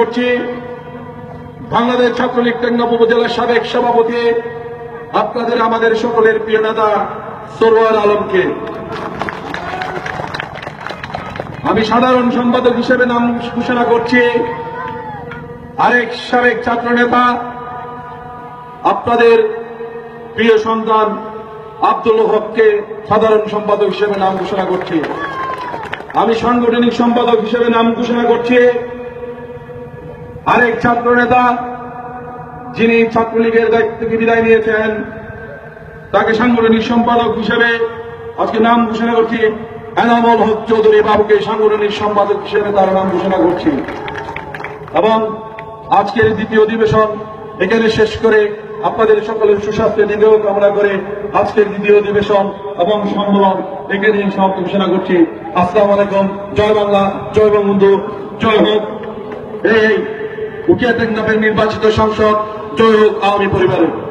করছি। বাংলাদেশ ছাত্রলীগ টেঙ্গাপ উপজেলার সাবেক সভাপতি, আপনাদের আমাদের সকলের প্রিয় নেতা সরোয়ার আলমকে। আমি সাধারণ সম্পাদক হিসেবে নাম ঘোষণা করছি। আরেক সাবেক ছাত্র নেতা, আপনাদের প্রিয় সন্তান আব্দুল হককে সাধারণ সম্পাদক হিসেবে নাম ঘোষণা করছি। আমি সাংগঠনিক সম্পাদক হিসেবে নাম ঘোষণা করছি। আরেক ছাত্র নেতা যিনি ছাত্রলীগের দায়িত্ব থেকে বিদায় নিয়েছেন তাকে সাংগঠনিক সম্পাদক হিসেবে আজকে নাম ঘোষণা করছি, এনামল হক চৌধুরী বাবুকে সাংগঠনিক সম্পাদক হিসেবে তার নাম ঘোষণা করছি। এবং আজকের দ্বিতীয় অধিবেশন এখানে শেষ করে আপনাদের সকলের সুস্বাস্থ্যের দিকেও কামনা করে আজকের দ্বিতীয় অধিবেশন এবং সম্মেলন এখানে সমাপ্ত ঘোষণা করছি। আসসালামু আলাইকুম, জয় বাংলা, জয় বঙ্গবন্ধু, জয় হোক। এই। উকিয়া নামের নির্বাচিত সংসদ জয় হোক আওয়ামী পরিবারের।